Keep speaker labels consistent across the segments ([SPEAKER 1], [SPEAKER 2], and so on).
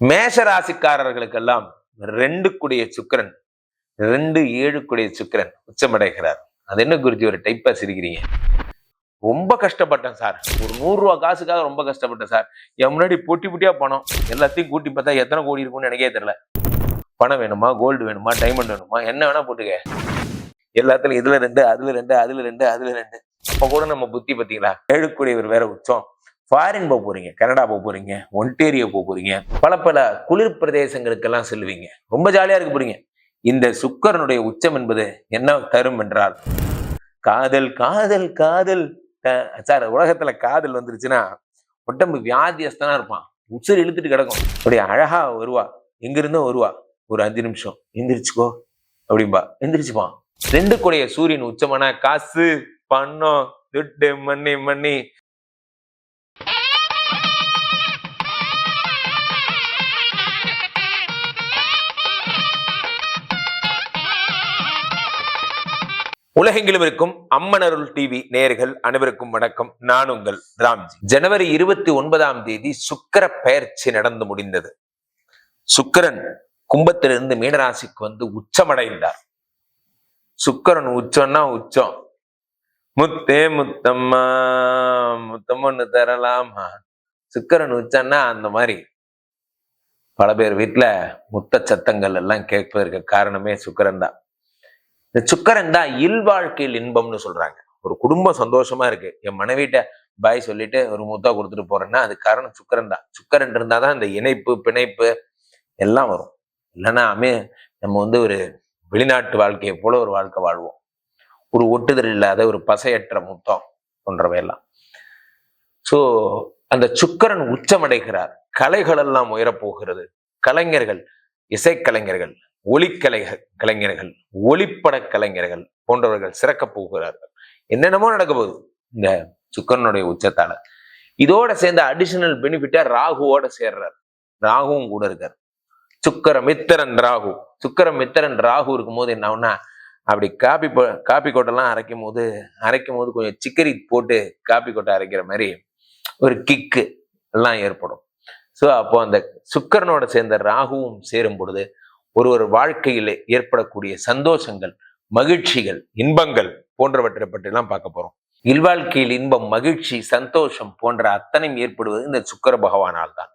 [SPEAKER 1] மேஷ ராசிக்காரர்களுக்கெல்லாம் ரெண்டு குடைய சுக்கிரன் ரெண்டு ஏழு குடைய சுக்கிரன் உச்சமடைகிறார். அது என்ன குருஜி ஒரு டைப்பா சிரிக்கிறீங்க. ரொம்ப கஷ்டப்பட்டேன் சார். ஒரு நூறு ரூபா காசுக்காக ரொம்ப கஷ்டப்பட்டேன் சார். என் முன்னாடி பொட்டி போட்டியா பணம். எல்லாத்தையும் கூட்டி பார்த்தா எத்தனை கோடி இருக்கும்னு எனக்கே தெரியல. பணம் வேணுமா கோல்டு வேணுமா டைமண்ட் வேணுமா என்ன வேணா போட்டுக்க. எல்லாத்துலயும் இதுல ரெண்டு அதுல ரெண்டு அதுல ரெண்டு அதுல ரெண்டு. அப்ப கூட நம்ம புத்தி பார்த்தீங்களா? ஏழுக்குடியவர் வேற உச்சம். ஃபாரின் போக போறீங்க கனடா போக போறீங்க ஒன்டேரியோ போக போறீங்க பல பல குளிர் பிரதேசங்களுக்கெல்லாம் செல்வீங்க. ரொம்ப ஜாலியா இருக்க போறீங்க. இந்த சுக்கரனுடைய உச்சம் என்பது என்ன தரும் என்றால் காதல் காதல் காதல். சார் உலகத்துல காதல் வந்துருச்சுன்னா உடம்பு வியாதியஸ்தனா இருப்பான். உசுறு இழுத்துட்டு கிடக்கும். அப்படியே அழகா வருவா. எங்கிருந்தும் வருவா. ஒரு அஞ்சு நிமிஷம் எந்திரிச்சுக்கோ அப்படிம்பா. எந்திரிச்சுப்பான் ரெண்டு கூடைய சூரியன் உச்சமான காசு பணம் துட்டு மண்ணி மண்ணி. உலகெங்கிலும் இருக்கும் அம்மனருள் டிவி நேர்கள் அனைவருக்கும் வணக்கம். நான் உங்கள் ராம்ஜி. ஜனவரி இருபத்தி ஒன்பதாம் தேதி சுக்கர பெயர்ச்சி நடந்து முடிந்தது. சுக்கிரன் கும்பத்திலிருந்து மீனராசிக்கு வந்து உச்சமடைந்தார். சுக்கிரன் உச்சம்னா உச்சம். முத்தே முத்தம்மா முத்தம்மன்னு தரலாமா? சுக்கரன் உச்சம்னா அந்த மாதிரி. பல பேர் வீட்டுல முத்த சத்தங்கள் எல்லாம் கேட்பதற்கு காரணமே சுக்கரன் தான். இந்த சுக்கரன் தான் இல்வாழ்க்கையில் இன்பம்னு சொல்றாங்க. ஒரு குடும்பம் சந்தோஷமா இருக்கு. என் மனைவிட்ட பாய் சொல்லிட்டு ஒரு முத்தா கொடுத்துட்டு போறேன்னா அது காரணம் சுக்கரன் தான். சுக்கரன் இருந்தாதான் இந்த இணைப்பு பிணைப்பு எல்லாம் வரும். இல்லைன்னா அமே நம்ம வந்து ஒரு வெளிநாட்டு வாழ்க்கையை போல ஒரு வாழ்க்கை வாழ்வோம். ஒரு ஒட்டுதல் இல்லாத ஒரு பசையற்ற முத்தம் போன்றவையெல்லாம். ஸோ அந்த சுக்கரன் உச்சமடைகிறார். கலைகள் எல்லாம் உயரப்போகிறது. கலைஞர்கள் இசைக்கலைஞர்கள் ஒளிக்கலை கலைஞர்கள் ஒளிப்பட கலைஞர்கள் போன்றவர்கள் சிறக்கப் போகிறார்கள். என்னென்னமோ நடக்க போகுது இந்த சுக்கரனுடைய உச்சத்தால. இதோட சேர்ந்த அடிஷனல் பெனிஃபிட்டா ராகுவோட சேர்றார். ராகுவும் கூட இருக்கார். சுக்கர மித்திரன் ராகு. சுக்கர மித்திரன் ராகு இருக்கும்போது என்ன ஆகும்னா அப்படி காப்பி காப்பி கொட்டெல்லாம் அரைக்கும் போது அரைக்கும் போது கொஞ்சம் சிக்கரி போட்டு காப்பி கொட்டை அரைக்கிற மாதிரி ஒரு கிக்கு எல்லாம் ஏற்படும். ஸோ அப்போ அந்த சுக்கரனோட சேர்ந்த ராகுவும் சேரும் பொழுது ஒரு ஒரு வாழ்க்கையில் ஏற்படக்கூடிய சந்தோஷங்கள் மகிழ்ச்சிகள் இன்பங்கள் போன்றவற்றை பற்றிலாம் பார்க்க போறோம். இல்வாழ்க்கையில் இன்பம் மகிழ்ச்சி சந்தோஷம் போன்ற அத்தனையும் ஏற்படுவது இந்த சுக்கர பகவானால் தான்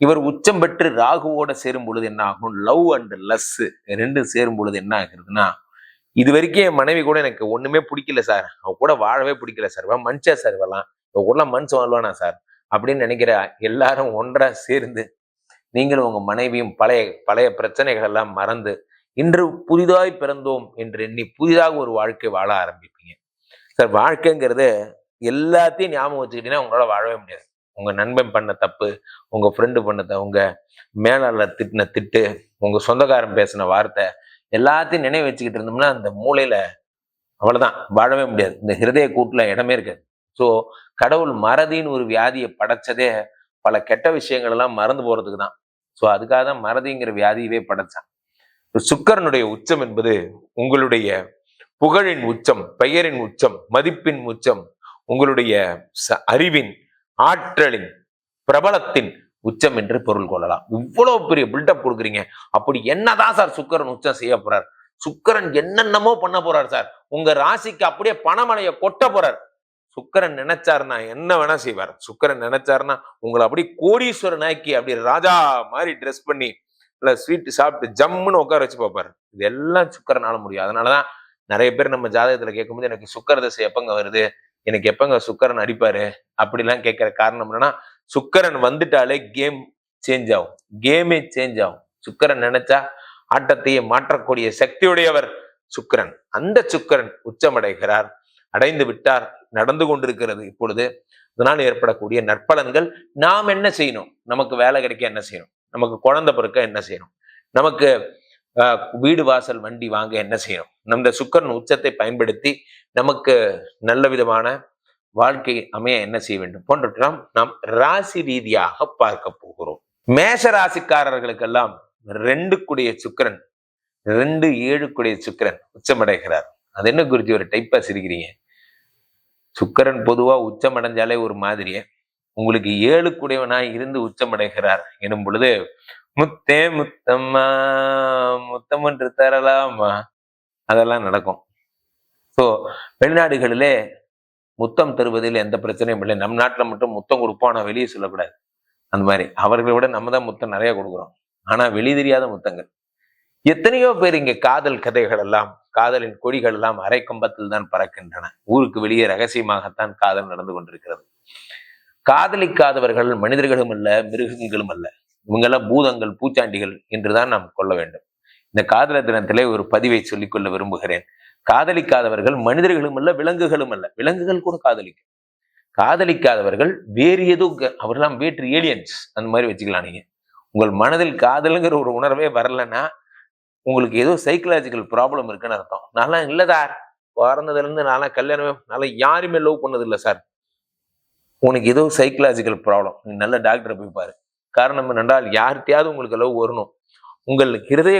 [SPEAKER 1] இவர் உச்சம் பெற்று ராகுவோட சேரும் பொழுது என்ன ஆகும்? லவ் அண்ட் லஸ் ரெண்டும் சேரும் பொழுது என்ன ஆகுதுன்னா இது வரைக்கும் என் மனைவி கூட எனக்கு ஒண்ணுமே பிடிக்கல சார். அவ கூட வாழவே பிடிக்கல சார். மனுஷா சார் வரலாம் இவ கூட மனுஷன் வாழ்வானா சார்? அப்படின்னு நினைக்கிற எல்லாரும் ஒன்றா சேர்ந்து நீங்களும் உங்க மனைவியும் பழைய பழைய பிரச்சனைகள் எல்லாம் மறந்து இன்று புதிதாய் பிறந்தோம் என்று எண்ணி புதிதாக ஒரு வாழ்க்கை வாழ ஆரம்பிப்பீங்க. சார் வாழ்க்கைங்கிறது எல்லாத்தையும் ஞாபகம் வச்சுக்கிட்டீங்கன்னா உங்களால் வாழவே முடியாது. உங்க நண்பன் பண்ண தப்பு உங்க ஃப்ரெண்டு பண்ண த- உங்க மேலாளர் திட்டின திட்டு உங்க சொந்தக்காரன் பேசின வார்த்தை எல்லாத்தையும் நினைவு வச்சுக்கிட்டு இருந்தோம்னா அந்த மூளையில அவ்வளவுதான். வாழவே முடியாது. இந்த ஹிருதய கூட்டுல இடமே இருக்காது. ஸோ கடவுள் மறதின்னு ஒரு வியாதியை படைச்சதே பல கெட்ட விஷயங்கள் எல்லாம் மறந்து போறதுக்கு தான். ஸோ அதுக்காக தான் மறதிங்கிற வியாதியவே படைச்சான். சுக்கரனுடைய உச்சம் என்பது உங்களுடைய புகழின் உச்சம் பெயரின் உச்சம் மதிப்பின் உச்சம் உங்களுடைய அறிவின் ஆற்றலின் பிரபலத்தின் உச்சம் என்று பொருள் கொள்ளலாம். இவ்வளவு பெரிய பில்டப் கொடுக்குறீங்க. அப்படி என்னதான் சார் சுக்கரன் உச்சம் செய்ய போறார்? சுக்கரன் என்னென்னமோ பண்ண போறார் சார். உங்க ராசிக்கு அப்படியே பணமலைய கொட்ட போறார். சுக்கரன் நினைச்சாருன்னா என்ன வேணா செய்வார். சுக்கரன் நினைச்சாருன்னா உங்களை அப்படி கோடீஸ்வரன் ஆக்கி அப்படி ராஜா மாதிரி ட்ரெஸ் பண்ணி இல்ல ஸ்வீட் சாப்பிட்டு ஜம்முன்னு உட்கார வச்சு பார்ப்பாரு. இது எல்லாம் சுக்கரனால முடியும். அதனாலதான் நிறைய பேர் நம்ம ஜாதகத்துல கேட்கும்போது எனக்கு சுக்கர தசை எப்பங்க வருது? எனக்கு எப்பங்க சுக்கரன் அடிப்பாரு? அப்படிலாம் கேட்கிற காரணம் என்னன்னா சுக்கரன் வந்துட்டாலே கேம் சேஞ்ச் ஆகும். கேமே சேஞ்ச் ஆகும். சுக்கரன் நினைச்சா ஆட்டத்தையே மாற்றக்கூடிய சக்தியுடையவர் சுக்கிரன். அந்த சுக்கிரன் உச்சமடைகிறார். அடைந்து விட்டார் நடந்து கொண்டிருக்கிறது. இப்பொழுது இதனால் ஏற்படக்கூடிய நற்பலன்கள் நாம் என்ன செய்யணும்? நமக்கு வேலை கிடைக்க என்ன செய்யணும்? நமக்கு குழந்தை பிறக்க என்ன செய்யணும்? நமக்கு வீடு வாசல் வண்டி வாங்க என்ன செய்யணும்? நம்ம சுக்கரன் உச்சத்தை பயன்படுத்தி நமக்கு நல்ல விதமான வாழ்க்கை அமைய என்ன செய்ய வேண்டும்? போன்றவற்றெல்லாம் நாம் ராசி ரீதியாக பார்க்க போகிறோம். மேஷ ராசிக்காரர்களுக்கெல்லாம் ரெண்டு குடைய சுக்கிரன் ரெண்டு ஏழு குடைய சுக்கிரன் உச்சமடைகிறார். அது என்ன குருஜி ஒரு டைப்பாக சிரிக்கிறீங்க? சுக்கரன் பொதுவா உச்சம் அடைஞ்சாலே ஒரு மாதிரியே. உங்களுக்கு ஏழு குடையவனாய் இருந்து உச்சமடைகிறார் எனும் பொழுது முத்தே முத்தம்மா முத்தம் என்று தரலாமா? அதெல்லாம் நடக்கும். ஸோ வெளிநாடுகளிலே முத்தம் தருவதில் எந்த பிரச்சனையும் இல்லை. நம் நாட்டில் மட்டும் முத்தம் கொடுப்போம் ஆனால் வெளியே சொல்லக்கூடாது. அந்த மாதிரி. அவர்களை விட நம்ம தான் முத்தம் நிறைய கொடுக்குறோம். ஆனால் வெளி தெரியாத முத்தங்கள். எத்தனையோ பேர் இங்க காதல் கதைகள் எல்லாம் காதலின் கொடிகள் எல்லாம் அரை கம்பத்தில் தான் பறக்கின்றன. ஊருக்கு வெளியே ரகசியமாகத்தான் காதல் நடந்து கொண்டிருக்கிறது. காதலிக்காதவர்கள் மனிதர்களும் அல்ல மிருகங்களும் அல்ல. இவங்கெல்லாம் பூதங்கள் பூச்சாண்டிகள் என்றுதான் நாம் கொள்ள வேண்டும். இந்த காதலர் தினத்திலே ஒரு பதிவை சொல்லிக்கொள்ள விரும்புகிறேன். காதலிக்காதவர்கள் மனிதர்களும் அல்ல விலங்குகளும் அல்ல. விலங்குகள் கூட காதலிக்கும். காதலிக்காதவர்கள் வேறு எதுவும் அவரெல்லாம் வேற்று ஏலியன்ஸ் அந்த மாதிரி வச்சுக்கலாம் நீங்க. உங்கள் மனதில் காதலுங்கிற ஒரு உணர்வே வரலன்னா உங்களுக்கு ஏதோ சைக்கலாஜிக்கல் ப்ராப்ளம் இருக்குன்னு அர்த்தம். நல்லா இல்லை சார். பிறந்ததுலேருந்து நான்லாம் கல்யாணமே நல்லா யாருமே லவ் பண்ணதில்லை சார். உனக்கு ஏதோ சைக்கலாஜிக்கல் ப்ராப்ளம் நீ நல்ல டாக்டரை போய் பாரு. காரணம் என்னென்றால் யார்கிட்டயாவது உங்களுக்கு லவ் வரணும். உங்கள் ஹிருதய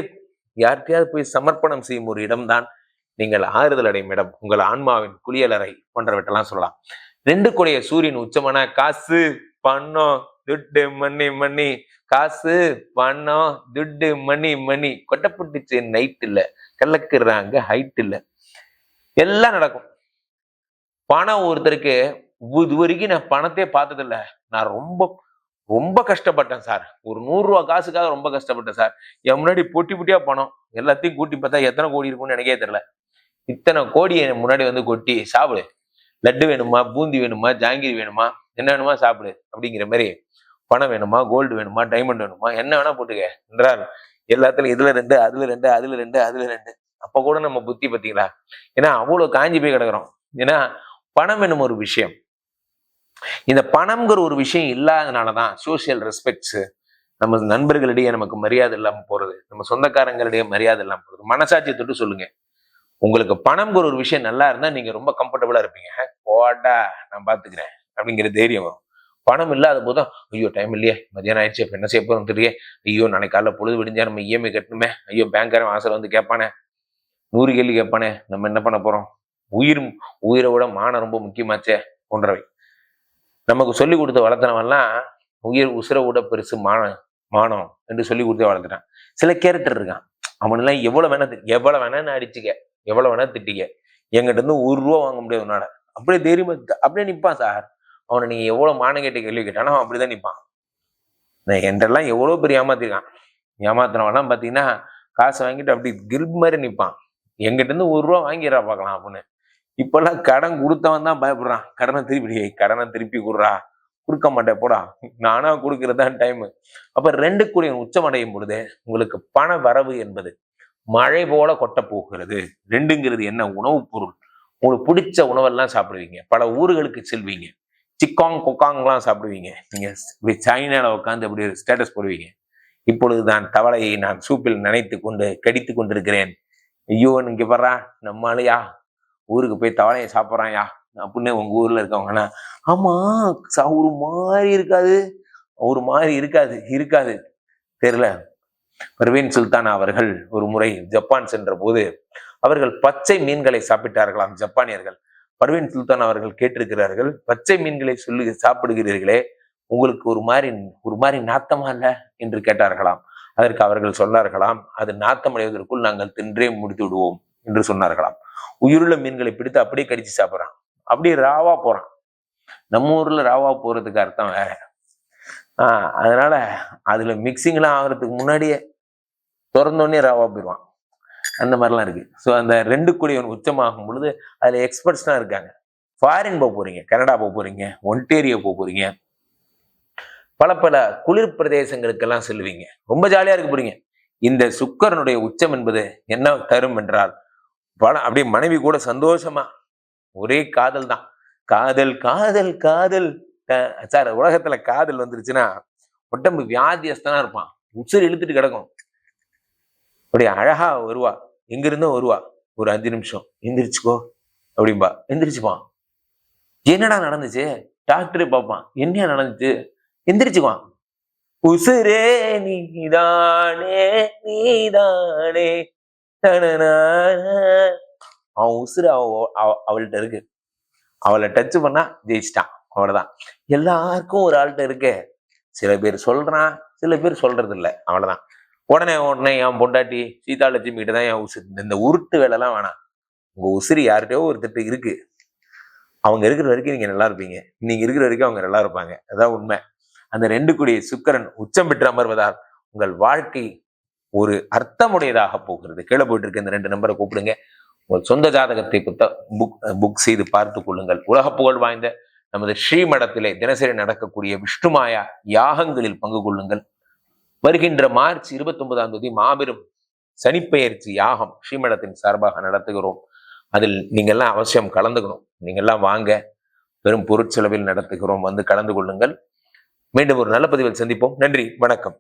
[SPEAKER 1] யார்கிட்டயாவது போய் சமர்ப்பணம் செய்யும் ஒரு இடம்தான் நீங்கள் ஆறுதல் அடையும் இடம். உங்கள் ஆன்மாவின் குளியலறை போன்றவற்றெல்லாம் சொல்லலாம். ரெண்டு கூடிய சூரியன் உச்சமான காசு பணம் துட்டு மணி மணி காசு பணம் துட்டு மணி மணி கொட்டப்பட்டுச்சு நைட் இல்ல கலக்குறாங்க ஹைட் இல்ல எல்லாம் நடக்கும். பணம் ஒருத்தருக்கு இது வரைக்கும் நான் பணத்தையே பார்த்ததில்ல. நான் ரொம்ப ரொம்ப கஷ்டப்பட்டேன் சார் ஒரு நூறு ரூபா காசுக்காக ரொம்ப கஷ்டப்பட்டேன் சார் என் முன்னாடி பொட்டி பொட்டியா பணம். எல்லாத்தையும் கூட்டி பார்த்தா எத்தனை கோடி இருக்கும்னு எனக்கே தெரியல. இத்தனை கோடி என் முன்னாடி வந்து கொட்டி சாப்பிடு. லட்டு வேணுமா பூந்தி வேணுமா ஜாங்கிரி வேணுமா? என்ன வேணுமா சாப்பிடு அப்படிங்கிற மாதிரி பணம் வேணுமா கோல்டு வேணுமா டைமண்ட் வேணுமா என்ன வேணா போட்டுக்க. என்றால் எல்லாத்துலயும் இதுல ரெண்டு அதுல ரெண்டு அதுல ரெண்டு அதுல ரெண்டு. அப்ப கூட நம்ம புத்தி பார்த்தீங்களா ஏன்னா அவ்வளவு காஞ்சி போய் கிடக்குறோம். ஏன்னா பணம் என்னும் ஒரு விஷயம். இந்த பணம்ங்கிற ஒரு விஷயம் இல்லாதனாலதான் சோசியல் ரெஸ்பெக்ட்ஸ் நம்ம நண்பர்களிடையே நமக்கு மரியாதை இல்லாம போறது நம்ம சொந்தக்காரங்களிடையே மரியாதை இல்லாம போறது. மனசாட்சியை தொட்டு சொல்லுங்க. உங்களுக்கு பணம்ங்கிற ஒரு விஷயம் நல்லா இருந்தா நீங்க ரொம்ப கம்ஃபர்டபுளா இருப்பீங்க. போட்டா நான் பாத்துக்கிறேன். அப்படிங்கிற தைரியம் வரும். பணம் இல்லாத போதும் ஐயோ டைம் இல்லையே மதியானம் ஆயிடுச்சு இப்போ என்ன செய்ய போகிறோம் தெரியல ஐயோ நாளைக்கு காலைல பொழுது விடிஞ்சா நம்ம இஎம்ஐ கட்டணுமே. ஐயோ பேங்க்காரன் ஆசை வந்து கேட்பானே. நூறு கேள்வி கேட்பானே. நம்ம என்ன பண்ண போறோம்? உயிர் உயிரை விட மானம் ரொம்ப முக்கியமாச்சே போன்றவை. நமக்கு சொல்லி கொடுத்த வளர்த்தனவெல்லாம் உயிர் உசுரை விட பெருசு மானம் மானம் என்று சொல்லி கொடுத்து வளர்த்துட்டான். சில கேரக்டர் இருக்கான். அவனெல்லாம் எவ்வளவு வேணா எவ்வளோ எவ்வளவு வேணா அடிச்சுக்க. எவ்வளவு வேணா திட்டிக்க. எங்கிட்ட இருந்து ஒரு ரூபா வாங்க முடியாது உன்னால. அப்படியே தைரியமா அப்படியே நிற்பான் சார் அவனை நீங்க எவ்வளவு மானம் கேட்டு கேள்வி கேட்டாலும் அவன் அப்படிதான் நிற்பான் நான் என்றெல்லாம் எவ்வளோ பெரிய ஏமாத்திருக்கான். ஏமாத்தினவெல்லாம் பாத்தீங்கன்னா காசை வாங்கிட்டு அப்படி கில்ப் மாதிரி நிற்பான் எங்கிட்ட இருந்து ஒரு ரூபா வாங்கிடுறா பார்க்கலாம் அப்படின்னு. இப்போல்லாம் கடன் கொடுத்தவன் தான் பயப்படுறான். கடனை திருப்பி கடனை திருப்பி கொடுறா. கொடுக்க மாட்டேன் போடா. நானா கொடுக்கறதான் டைமு அப்போ ரெண்டு கூடியன் உச்சமடையும் பொழுது உங்களுக்கு பண வரவு என்பது மழை போல கொட்ட போகிறது. ரெண்டுங்கிறது என்ன? உணவுப் பொருள். உங்களுக்கு பிடிச்ச உணவெல்லாம் சாப்பிடுவீங்க. பல ஊர்களுக்கு செல்வீங்க. சிக்காங் கொக்காங்லாம் சாப்பிடுவீங்க. நீங்க இப்படி சைனால உட்காந்து அப்படி ஒரு ஸ்டேட்டஸ் போடுவீங்க. இப்பொழுது நான் தவளையை நான் சூப்பில் நினைத்து கொண்டு கடித்து கொண்டிருக்கிறேன். ஐயோ இங்கே வர்றா நம்மளையா ஊருக்கு போய் தவளையை சாப்பிட்றான்யா அப்படின்னு உங்க ஊர்ல இருக்கவங்கன்னா ஆமா ச- ஒரு மாதிரி இருக்காது. ஒரு மாதிரி இருக்காது இருக்காது. தெரியல. பர்வீன் சுல்தான் அவர்கள் ஒரு முறை ஜப்பான் சென்ற போது அவர்கள் பச்சை மீன்களை சாப்பிட்டார்களாம் ஜப்பானியர்கள். பர்வீன் சுல்தான் அவர்கள் கேட்டிருக்கிறார்கள் பச்சை மீன்களை சொல்லு சாப்பிடுகிறீர்களே உங்களுக்கு ஒரு மாதிரி ஒரு மாதிரி நாத்தமா இல்ல? என்று கேட்டார்களாம். அதற்கு அவர்கள் சொன்னார்களாம் அது நாத்தம் அடைவதற்குள் நாங்கள் தின்றே முடித்து விடுவோம் என்று சொன்னார்களாம். உயிருள்ள மீன்களை பிடித்து அப்படியே கடிச்சு சாப்பிட்றான். அப்படியே ராவா போறான். நம்ம ஊர்ல ராவா போறதுக்கு அர்த்தம் வேற. ஆஹ் அதனால அதுல மிக்சிங்லாம் ஆகிறதுக்கு முன்னாடியே திறந்தோடனே ராவா போயிடுவான். அந்த மாதிரிலாம் இருக்கு. ஸோ அந்த ரெண்டு கூடியவன் உச்சமாகும் பொழுது அதுல எக்ஸ்பர்ட்ஸ்லாம் இருக்காங்க. ஃபாரின் போக போறீங்க கனடா போக போறீங்க ஒன்டேரியோ போக போறீங்க. பல பல குளிர் பிரதேசங்களுக்கெல்லாம் செல்வீங்க. ரொம்ப ஜாலியா இருக்க போறீங்க. இந்த சுக்கரனுடைய உச்சம் என்பது என்ன தரும் என்றால் பல அப்படியே மனைவி கூட சந்தோஷமா ஒரே காதல் தான். காதல் காதல் காதல். சார் உலகத்துல காதல் வந்துருச்சுன்னா உடம்பு வியாதியஸ்தனா இருப்பான். உசுறு இழுத்துட்டு கிடக்கும். அப்படி அழகா வருவா. எங்கிருந்தோ வருவா. ஒரு அஞ்சு நிமிஷம். எந்திரிச்சுக்கோ. அப்படிம்பா. எந்திரிச்சுப்பான் என்னடா நடந்துச்சு? டாக்டரே பார்ப்பான். என்ன நடந்துச்சு? எந்திரிச்சுக்குவான். உசுரே நீதானே நீதானே. அவன் உசுறு அவ அவ- அவள்கிட்ட இருக்கு. அவளை டச் பண்ணா ஜெயிச்சிட்டான். அவ்வளவுதான். எல்லாருக்கும் ஒரு ஆள்கிட்ட இருக்கு. சில பேர் சொல்றான் சில பேர் சொல்றது இல்லை அவ்வளவுதான். உடனே உடனே என் பொண்டாட்டி சீதா லட்சுமி கிட்ட தான் என் உசுறு. இந்த- உருட்டு வேலைலாம் வேணாம். உங்கள் உசுறு யார்கிட்டயோ ஒருத்தட்டு இருக்கு. அவங்க இருக்கிற வரைக்கும் நீங்கள் நல்லா இருப்பீங்க. நீங்கள் இருக்கிற வரைக்கும் அவங்க நல்லா இருப்பாங்க. அதான் உண்மை. அந்த ரெண்டு கூடிய சுக்கிரன் உச்சம் பெற்று அமர்வதால் உங்கள் வாழ்க்கை ஒரு அர்த்தமுடையதாக போகிறது. கீழே போயிட்டு இருக்க இந்த ரெண்டு நம்பரை கூப்பிடுங்க. உங்கள் சொந்த ஜாதகத்தை புத்த புக் புக் செய்து பார்த்து கொள்ளுங்கள். உலக புகழ் வாய்ந்த நமது ஸ்ரீமடத்திலே தினசரி நடக்கக்கூடிய விஷ்ணுமாயா யாகங்களில் பங்கு கொள்ளுங்கள். வருகின்ற மார்ச் இருபத்தி ஒன்பதாம் தேதி மாபெரும் சனிப்பெயர்ச்சி யாகம் ஸ்ரீமடத்தின் சார்பாக நடத்துகிறோம். அதில் நீங்கள்லாம் அவசியம் கலந்துக்கணும். நீங்கள்லாம் வாங்க. பெரும் பொருட்செலவில் நடத்துகிறோம். வந்து கலந்து கொள்ளுங்கள். மீண்டும் ஒரு நல்ல பதிவில் சந்திப்போம். நன்றி. வணக்கம்.